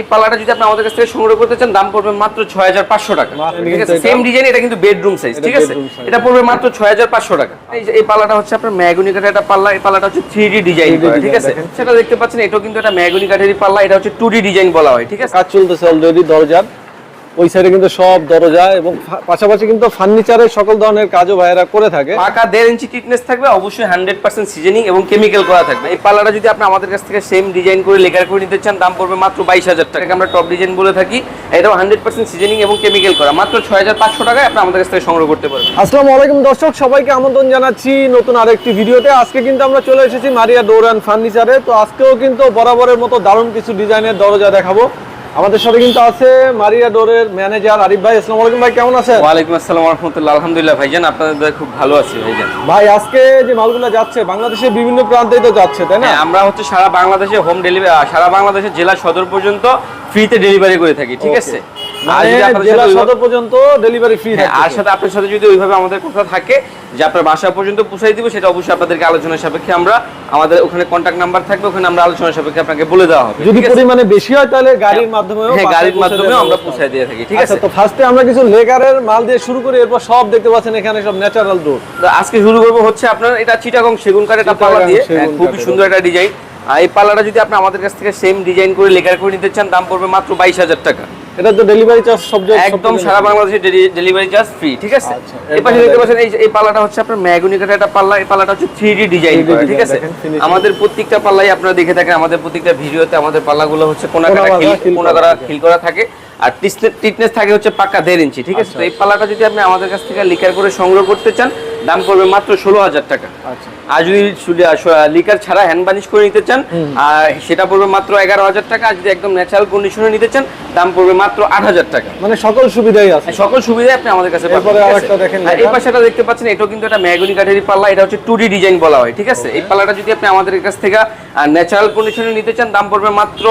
এই পাল্লাটা যদি আপনি আমাদের কাছ থেকে সংগ্রহ করতে চান দাম পড়বে মাত্র ছয় হাজার পাঁচশো টাকা। ঠিক আছে? সেম ডিজাইন এটা কিন্তু বেডরুম সাইজ ঠিক আছে? এটা পড়বে মাত্র ছয় হাজার পাঁচশো টাকা। এই পাল্লাটা হচ্ছে আপনার ম্যাগনি কাঠের একটা পাল্লা এই পাল্লাটা হচ্ছে থ্রি ডি ডিজাইন 3D ঠিক আছে? সেটা দেখতে পাচ্ছেন এটাও কিন্তু একটা ম্যাগনি কাঠেরই পাল্লা এটা হচ্ছে টু ডি ডিজাইন বলা হয় ঠিক আছে? কাজ চলতেছে অলরেডি দরজার। ওই সাইডে কিন্তু সব দরজা এবং পাশাপাশি কিন্তু ফার্নিচারের সকল ধরনের কাজও ভাইয়েরা করে থাকে। পাকা দেড় ইঞ্চি টিকনেস থাকবে অবশ্যই হান্ড্রেড পার্সেন্ট সিজনিং এবং কেমিক্যাল করা থাকবে। এই পাল্লাটা যদি আপনি আমাদের কাছ থেকে সেম ডিজাইন করে লেকার করে নিতে চান দাম পড়বে মাত্র বাইশ হাজার টাকা। আমরা টপ ডিজাইন বলে থাকি। এটাও হান্ড্রেড পার্সেন্ট সিজনিং এবং কেমিক্যাল করা। মাত্র ছয় হাজার পাঁচশো টাকায় আপনি আমাদের কাছ থেকে সংগ্রহ করতে পারবেন। আসসালামু আলাইকুম দর্শক সবাইকে আমন্ত্রণ জানাচ্ছি নতুন আরেকটি ভিডিওতে। আজকে কিন্তু আমরা চলে এসেছি মারিয়া ডোর অ্যান্ড ফার্নিচারে। তো আজকেও কিন্তু বরাবরের মতো দারুণ কিছু ডিজাইনের দরজা দেখাবো। আমাদের সাথে কিন্তু আছে মারিয়া ডোরের ম্যানেজার আরিফ ভাই আসসালামু আলাইকুম ভাই কেমন আছেন? ওয়ালাইকুম আসসালাম রাহমাতুল্লাহ আলহামদুলিল্লাহ ভাইজান আপনাদের খুব ভালো আছি ভাইজান। ভাই আজকে যে মালগুলো যাচ্ছে বাংলাদেশের বিভিন্ন প্রান্তে তো যাচ্ছে তাই না? হ্যাঁ আমরা হচ্ছে সারা বাংলাদেশে হোম ডেলিভারি সারা বাংলাদেশের জেলা সদর পর্যন্ত ফ্রিতে ডেলিভারি করে থাকি ঠিক আছে? আর যদি আপনাদের জেলা সাথে ওইভাবে- সদর পর্যন্ত ডেলিভারি ফ্রি আর সাথে আপনার সাথে যদি ওইভাবে আমাদের কথা থাকে যে আপনার বাসা পর্যন্ত পৌঁছাই দিব সেটা অবশ্যই আপনাদেরকে আলোচনা সাপেক্ষে আমরা আমাদের ওখানে কন্ট্যাক্ট নাম্বার থাকবে ওখানে আমরা আলোচনা সাপেক্ষে আপনাকে বলে দেওয়া হবে যদি পরিমাণে বেশি হয় তাহলে গাড়ির মাধ্যমেও হ্যাঁ গাড়ির মাধ্যমে আমরা ব্যবস্থা। দিয়ে থাকি ঠিক আচ্ছা আছে? তো ফার্স্টে আমরা কিছু লেকারের মাল দিয়ে শুরু করি এরপর সব দেখতে পাচ্ছেন এখানে সব ন্যাচারাল ডোর আজকে শুরু করব হচ্ছে আপনার এটা চিটাগং সেগুন কাঠের একটা পাল্লা দিয়ে। হ্যাঁ, খুবই সুন্দর একটা ডিজাইন এই পাল্লাটা যদি আপনি আমাদের কাছ থেকে সেম ডিজাইন করে লেকার করে নিতে চান দাম পড়বে মাত্র বাইশ হাজার টাকা। এটা তো ডেলিভারি চার্জ সব জায়গায়- একদম সারা। বাংলাদেশে ডেলিভারি চার্জ ফ্রি ঠিক আছে? আচ্ছা, এই পাশে দেখতে পাচ্ছেন এই এই পাল্লাটা হচ্ছে আপনার ম্যাগুনি কাঠের একটা পাল্লা এই পাল্লাটা হচ্ছে থ্রি ডি ডিজাইন করা ঠিক আছে? আমাদের প্রত্যেকটা পাল্লাই আপনারা দেখে থাকেন আমাদের প্রত্যেকটা ভিডিওতে আমাদের পাল্লাগুলো হচ্ছে কোনা কাটা খিল কোনা করা। খিল করা থাকে। আর টিটনেস থাকে হচ্ছে পাক্কা দেড় ইঞ্চি ঠিক আছে? আচ্ছা, তো এই পাল্লাটা যদি আপনি আমাদের কাছ থেকে লিকার করে সংগ্রহ করতে চান দাম পড়বে মাত্র ষোলো হাজার টাকা। আচ্ছা। আর যদি লিকার ছাড়া হ্যান্ড বানিশ করে নিতে চান আর সেটা পড়বে মাত্র এগারো হাজার টাকা আর যদি একদম ন্যাচারাল কন্ডিশনে নিতে চান দাম পড়বে মাত্র আট হাজার টাকা। মানে সকল সুবিধাই আছে। হ্যাঁ, সকল সুবিধাই আপনি আমাদের কাছে পাবেন, আর এই লেখা। পাশে এটা দেখতে পাচ্ছেন এটাও কিন্তু একটা ম্যাগনি কাঠেরই পাল্লা এটা হচ্ছে টু ডিজাইন বলা হয় ঠিক আছে? এই পাল্লাটা যদি আপনি আমাদের কাছ থেকে ন্যাচারাল কন্ডিশনে নিতে চান দাম পড়বে মাত্র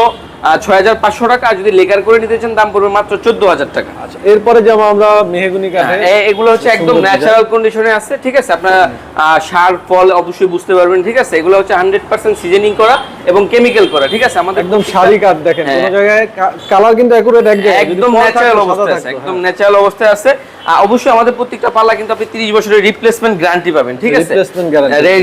ছয় হাজার পাঁচশো টাকা আর যদি লেকার করে নিতে চান দাম পড়বে মাত্র চোদ্দ হাজার টাকা। আচ্ছা এরপরে যেমন আমরা মেহগুনি কাঠে হ্যাঁ, এগুলো হচ্ছে একদম ন্যাচারাল কন্ডিশনে আছে ঠিক আছে? আপনার সার ফল অবশ্যই বুঝতে পারবেন ঠিক আছে? এগুলো হচ্ছে হান্ড্রেড পার্সেন্ট সিজনিং করা এবং কেমিক্যাল করা ঠিক আছে? আমাদের একদম শাড়ি কাঠ দেখেন হ্যাঁ। কোন জায়গায় কালার কিন্তু একুরেট একদম। ন্যাচারাল অবস্থায় আছে একদম। ন্যাচারাল অবস্থায় আছে। অবশ্যই আমাদের প্রত্যেকটা পাল্লা কিন্তু আপনি 30 বছরের রিপ্লেসমেন্ট গ্যারান্টি পাবেন ঠিক আছে।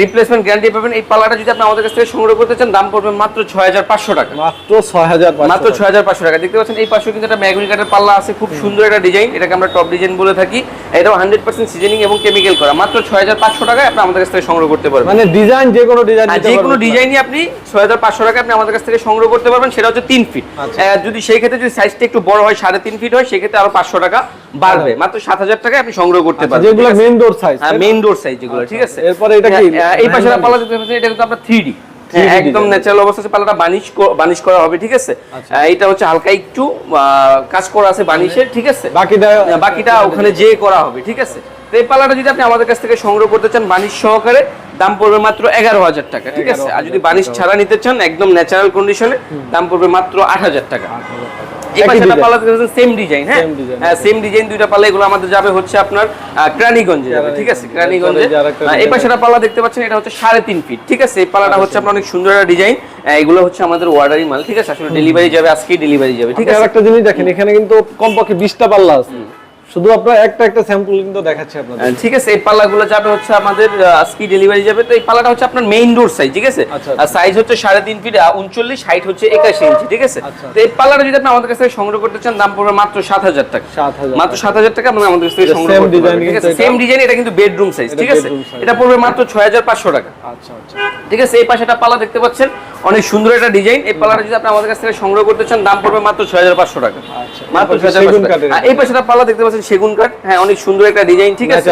রিপ্লেসমেন্ট গ্যারান্টি পাবেন। এই পাল্লাটা যদি আপনি আমাদের কাছ থেকে সংগ্রহ করতে চান দাম পড়বে মাত্র 6500 টাকা। মাত্র ছয় হাজার মাত্র ছয় হাজার পাঁচশো টাকা। দেখতে পাচ্ছেন এই পাশে কিন্তু একটা ম্যাগনি কাঠের পাল্লা আছে খুব সুন্দর একটা ডিজাইন এটাকে আমরা টপ ডিজাইন বলে থাকি। এটাও হান্ড্রেড পার্সেন্ট সিজনিং এবং কেমিক্যাল করা। মাত্র ছয় হাজার পাঁচশো টাকায় আপনি আমাদের কাছ থেকে সংগ্রহ করতে পারবেন। মানে ডিজাইন যে কোনো ডিজাইন যে কোনো ডিজাইনই আপনি ছয় হাজার পাঁচশো টাকা আপনি আমাদের কাছ থেকে সংগ্রহ করতে পারবেন। সেটা হচ্ছে তিন ফিট আচ্ছা। যদি সেই ক্ষেত্রে যদি সাইজটা একটু বড় হয় সাড়ে তিন ফিট হয় সেক্ষেত্রে আরও পাঁচশো টাকা বাড়বে। মাত্র সাত হাজার টাকায় আপনি সংগ্রহ করতে পারবেন যেগুলো main door size main door size যেগুলো ঠিক আছে? এরপরে এটা কি? হ্যাঁ, এই পাশে? পাল্লা দেখতে পাচ্ছেন এটা কিন্তু আপনার থ্রি ডি একদম ন্যাচারাল অবস্থা আছে পাল্লাটা বানিশ বানিশ করা হবে ঠিক আছে? আচ্ছা। এটা হচ্ছে হালকা একটু কাজ করা আছে বানিশের ঠিক আছে? বাকিটা বাকিটা ওখানে যে করা হবে ঠিক আছে? তো এই পাল্লাটা যদি আপনি আমাদের কাছ থেকে সংগ্রহ করতে চান বানিশ সহকারে দাম পড়বে মাত্র এগারো হাজার টাকা ঠিক আছে? আর যদি বানিশ ছাড়া নিতে চান একদম ন্যাচারাল কন্ডিশনে দাম পড়বে মাত্র আট হাজার টাকা। এই সেম ডিজাইন হ্যাঁ? হ্যাঁ সেম ডিজাইন দুইটা পাল্লা এগুলো আমাদের যাবে হচ্ছে আপনার আহ, যাবে ঠিক আছে? কেরানীগঞ্জে এই পাল্লা দেখতে পাচ্ছেন এটা হচ্ছে সাড়ে তিন ফিট ঠিক আছে? এই পাল্লাটা হচ্ছে আপনার অনেক সুন্দর একটা ডিজাইন এগুলো হচ্ছে আমাদের মাল ঠিক আছে? আসলে ডেলিভারি যাবে আজকেই ডেলিভারি যাবে ঠিক ঠিক আছে? একটা জিনিস দেখেন এখানে কিন্তু কমপক্ষে বিশটা পাল্লা আছে। শুধু আপনার একটা একটা স্যাম্পল কিন্তু দেখাচ্ছি আপনাদের। ঠিক আছে এই পাল্লাগুলো যাবে হচ্ছে আমাদের আহ, আজকেই ডেলিভারি যাবে। তো এই পাল্লাটা হচ্ছে আপনার মেইন ডোর সাইজ ঠিক আছে? আচ্ছা, আর সাইজ হচ্ছে সাড়ে তিন ফিট উনচল্লিশ হাইট হচ্ছে একাশি ইঞ্চি ঠিক আছে? আচ্ছা। তো এই পাল্লাটা যদি আপনি আমাদের কাছ থেকে সংগ্রহ করতে চান দাম পড়বে মাত্র সাত হাজার টাকা। মাত্র সাত হাজার টাকা আপনি আমাদের কাছ থেকে সংগ্রহ করতে ঠিক আছে? সেম ডিজাইন এটা কিন্তু বেডরুম সাইজ ঠিক আছে? এটা পড়বে মাত্র ছয় হাজার পাঁচশো টাকা। আচ্ছা আচ্ছা। ঠিক আছে এই পাশে একটা পাল্লা দেখতে পাচ্ছেন। অনেক সুন্দর একটা ডিজাইন। এই পাল্লাটা যদি আপনি আমাদের কাছ থেকে সংগ্রহ করতে চান দাম পড়বে মাত্র ছয় হাজার পাঁচশো টাকা। আচ্ছা মাত্র ছয় হাজার এই পাশে একটা পাল্লা দেখতে পাচ্ছেন সেগুন কাঠ। হ্যাঁ অনেক সুন্দর একটা ডিজাইন ঠিক আছে?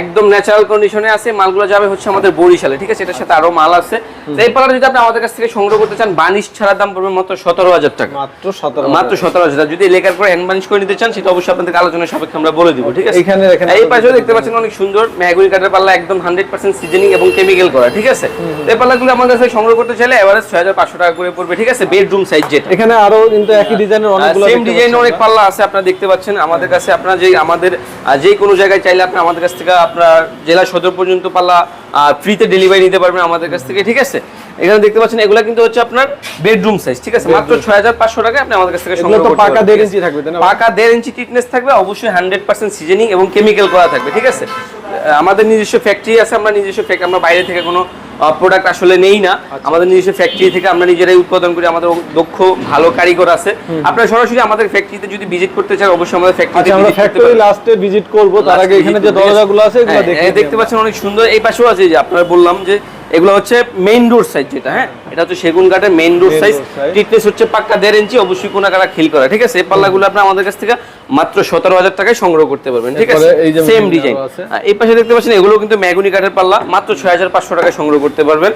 একদম। ন্যাচারাল কন্ডিশনে আছে। মালগুলো যাবে হচ্ছে আমাদের বরিশালে ঠিক আছে? এটার সাথে আরও মাল আছে। এই পাল্লাটা যদি আপনি আমাদের কাছ থেকে সংগ্রহ করতে চান বানিশ ছাড়া দাম পড়বে মাত্র সতেরো হাজার টাকা। মাত্র সতেরো মাত্র সতেরো হাজার যদি লেখার করে হ্যান্ড বানিশ করে নিতে চান সেটা অবশ্যই আপনাদের আলোচনা সাপেক্ষে আমরা বলে দিব ঠিক আছে? এখানে এই পাশে দেখতে পাচ্ছেন অনেক সুন্দর ম্যাগুনি কাঠের পাল্লা একদম হান্ড্রেড পার্সেন্ট সিজনিং এবং কেমিক্যাল করা ঠিক আছে? এই পাল্লাগুলো আমার কাছে সংগ্রহ করতে চাইলে এভারেজ ছয় হাজার পাঁচশো টাকা করে পড়বে ঠিক আছে? বেডরুম সাইজ যেটা। এখানে আরও কিন্তু একই ডিজাইনের অনেকগুলো সেম ডিজাইনের ডিজাইন অনেক পাল্লা আছে আপনারা দেখতে পাচ্ছেন। আমাদের কাছে আপনারা যে আমাদের যে কোনো জায়গায় চাইলে আপনি আমাদের কাছ থেকে আপনার জেলা সদর পর্যন্ত পাল্লা ফ্রিতে ডেলিভারি নিতে পারবেন আমাদের কাছ থেকে ঠিক আছে? এখানে দেখতে পাচ্ছেন এগুলো কিন্তু হচ্ছে আপনার বেডরুম সাইজ ঠিক আছে? মাত্র ছয় হাজার পাঁচশো আপনি আমাদের কাছ থেকে সংগ্রহ করতে পাকা দেড় ইঞ্চি থাকবে পাকা দেড় ইঞ্চি টিটনেস থাকবে অবশ্যই হান্ড্রেড পার্সেন্ট সিজনিং এবং কেমিক্যাল করা থাকবে ঠিক আছে? আমাদের নিজস্ব ফ্যাক্টরি আছে আমরা নিজস্ব ফ্যাক্টরি আমরা বাইরে থেকে কোনো প্রোডাক্ট আসলে নেই না। আচ্ছা। আমাদের নিজস্ব ফ্যাক্টরি থেকে আমরা নিজেরাই উৎপাদন করি আমাদের দক্ষ ভালো কারিগর আছে। আপনারা সরাসরি আমাদের ফ্যাক্টরিতে যদি ভিজিট করতে চান অবশ্যই আমাদের ফ্যাক্টরিতে আচ্ছা আমরা ফ্যাক্টরি লাস্টে ভিজিট করব তার আগে এখানে যে দরজাগুলো আছে এগুলো হ্যাঁ, দেখতে পাচ্ছেন অনেক সুন্দর এই পাশেও আছে যে আপনারা বললাম যে এগুলো হচ্ছে মেইন ডোর সাইজ যেটা হ্যাঁ? এটা হচ্ছে সেগুন কাঠের মেইন Main সাইজ টিকনেস হচ্ছে পাক্কা দেড় ইঞ্চি অবশ্যই কোনা কাটা খিল করা ঠিক আছে? এই পাল্লাগুলো আপনি আমাদের কাছ থেকে মাত্র সতেরো হাজার টাকায় সংগ্রহ করতে পারবেন ঠিক আছে? Same design. এই পাশে দেখতে পাচ্ছেন এগুলো কিন্তু ম্যাগুনি কাঠের পাল্লা মাত্র ছয় হাজার পাঁচশো টাকায় সংগ্রহ করতে পারবেন।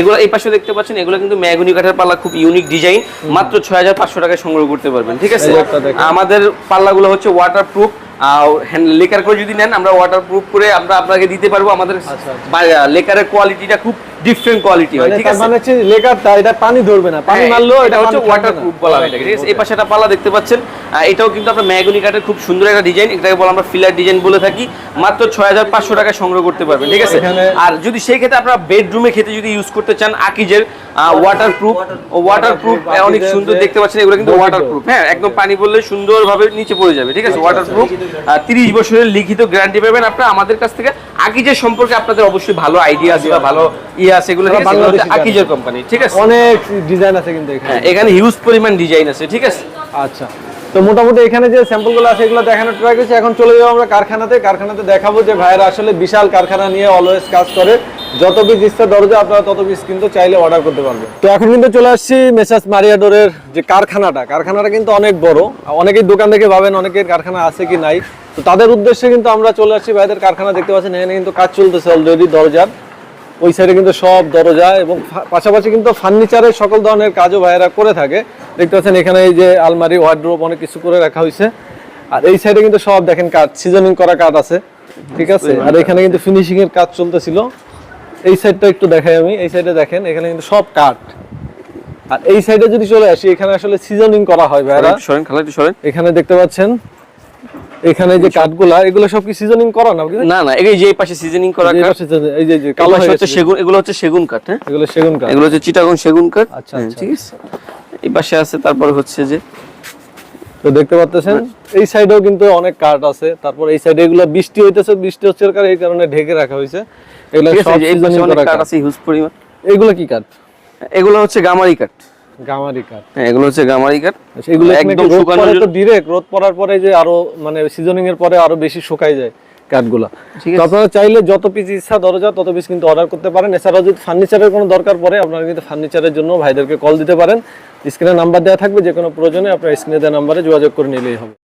এগুলো এই পাশে দেখতে পাচ্ছেন এগুলো কিন্তু ম্যাগুনি কাঠের পাল্লা খুব ইউনিক ডিজাইন মাত্র ছয় হাজার পাঁচশো টাকায় সংগ্রহ করতে পারবেন ঠিক আছে। আমাদের পাল্লাগুলো হচ্ছে ওয়াটার প্রুফ লেকার করে যদি নেন আমরা ওয়াটার প্রুফ করে আমরা আপনাকে দিতে পারব আমাদের লেকারের কোয়ালিটিটা খুব ডিফারেন্ট কোয়ালিটি হয় মানে ঠিক আছে? মানে হচ্ছে লেকারটা এটা পানি ধরবে না পানি হ্যাঁ, মারলেও এটা হচ্ছে ওয়াটার প্রুফ বলা হয় ঠিক আছে? এই পাশে একটা পাল্লা দেখতে পাচ্ছেন। এটাও কিন্তু আপনার ম্যাগনি কাঠের খুব সুন্দর একটা ডিজাইন এটাকে বলে আমরা ফিলার ডিজাইন বলে থাকি। মাত্র ছয় হাজার পাঁচশো টাকায় সংগ্রহ করতে পারবেন ঠিক আছে? আর যদি সেই ক্ষেত্রে আপনারা বেডরুমে খেতে যদি ইউজ করতে চান আকিজের ওয়াটার প্রুফ ওয়াটার প্রুফ অনেক সুন্দর দেখতে পাচ্ছেন এগুলো কিন্তু। ওয়াটার প্রুফ হ্যাঁ একদম পানি পড়লে সুন্দরভাবে নিচে পড়ে যাবে ঠিক আছে? ওয়াটার প্রুফ তিরিশ বছরের লিখিত গ্যারান্টি পাবেন আপনারা। আমাদের কাছ থেকে আকিজের সম্পর্কে আপনাদের অবশ্যই ভালো আইডিয়া আছে বা ভালো ইয়ে আছে এগুলো আকিজের কোম্পানি ঠিক আছে? অনেক ডিজাইন আছে কিন্তু এখানে হ্যাঁ এখানে। হিউজ পরিমাণ ডিজাইন আছে ঠিক আছে? আচ্ছা। তো মোটামুটি এখানে যে স্যাম্পলগুলো আছে, এগুলো দেখানোর ট্রাই করছি। এখন চলে যাব আমরা কারখানাতে। কারখানাতে দেখাবো যে ভাইয়েরা আসলে বিশাল কারখানা নিয়ে অলওয়েজ কাজ করে। যত পিস ইচ্ছা দরজা, আপনারা তত পিস কিন্তু চাইলে অর্ডার করতে পারবেন। তো এখন কিন্তু চলে আসছি মেসাজ মারিয়াডোরের যে কারখানাটা। কারখানাটা কিন্তু অনেক বড়। অনেকেই দোকান দেখে ভাবেন অনেকের কারখানা আছে কি নাই। তো তাদের উদ্দেশ্যে কিন্তু আমরা চলে আসছি। ভাইদের কারখানা দেখতে পাচ্ছেন, এখানে কিন্তু কাজ চলতেছে অলরেডি দরজার। ওই সাইডে কিন্তু সব দরজা এবং পাশাপাশি কিন্তু ফার্নিচারের সকল ধরনের কাজও ভাইয়েরা করে থাকে। দেখতে পাচ্ছেন এখানে এই যে আলমারি ওয়ার্ড্রোপ অনেক কিছু করে রাখা হয়েছে আর এই সাইডে কিন্তু সব দেখেন কাজ সিজনিং করা কাঠ আছে। ঠিক আছে? আর এখানে কিন্তু ফিনিশিং এর কাজ চলতেছিল। এই সাইডটা একটু দেখাই আমি। এই সাইডে দেখেন এখানে কিন্তু সব কাঠ। আর এই সাইডে যদি চলে আসি এখানে আসলে সিজনিং করা হয় সরেন সরেন। এখানে দেখতে পাচ্ছেন এখানে যে কাঠগুলা এগুলো সব কি সিজনিং করা না? না না এই যে এই পাশে সিজনিং করা কাঠ এই যে কালো হচ্ছে সেগুন এগুলো হচ্ছে সেগুন কাঠ হ্যাঁ? এগুলো সেগুন কাঠ। এগুলো হচ্ছে চিটাগং সেগুন কাঠ। আচ্ছা, হ্যাঁ, আচ্ছা। ঠিক আছে। এই পাশে আছে তারপরে হচ্ছে যে তো দেখতে পাচ্ছেন এই সাইডেও কিন্তু অনেক কাঠ আছে। তারপর এই সাইডে এগুলো বৃষ্টি হইতেছে বৃষ্টি হচ্ছে এর কারণে এই কারণে ঢেকে রাখা হয়েছে। এগুলো সব করা কাঠ। আছে হিউজ পরিমাণ। এগুলো কি কাঠ? এগুলো হচ্ছে গামারি কাঠ। গামারি কাঠ। হ্যাঁ এগুলো হচ্ছে গামারি কাঠ। আচ্ছা, এগুলো একদম একদম শুকানোর জন্য- ডিরেক্ট রোদ পড়ার পরে যে আরও মানে সিজনিং এর পরে আরও বেশি শুকায় যায় কাঠগুলা। ঠিক আপনারা চাইলে যত পিস ইচ্ছা দরজা তত পিস কিন্তু অর্ডার করতে পারেন। এছাড়াও যদি ফার্নিচারের কোনো দরকার পড়ে আপনারা কিন্তু ফার্নিচারের জন্য ভাইদেরকে কল দিতে পারেন। স্ক্রিনে নাম্বার দেওয়া থাকবে যে কোনো প্রয়োজনে আপনার স্ক্রিনে দেওয়া নাম্বারে যোগাযোগ করে নিলেই হবে।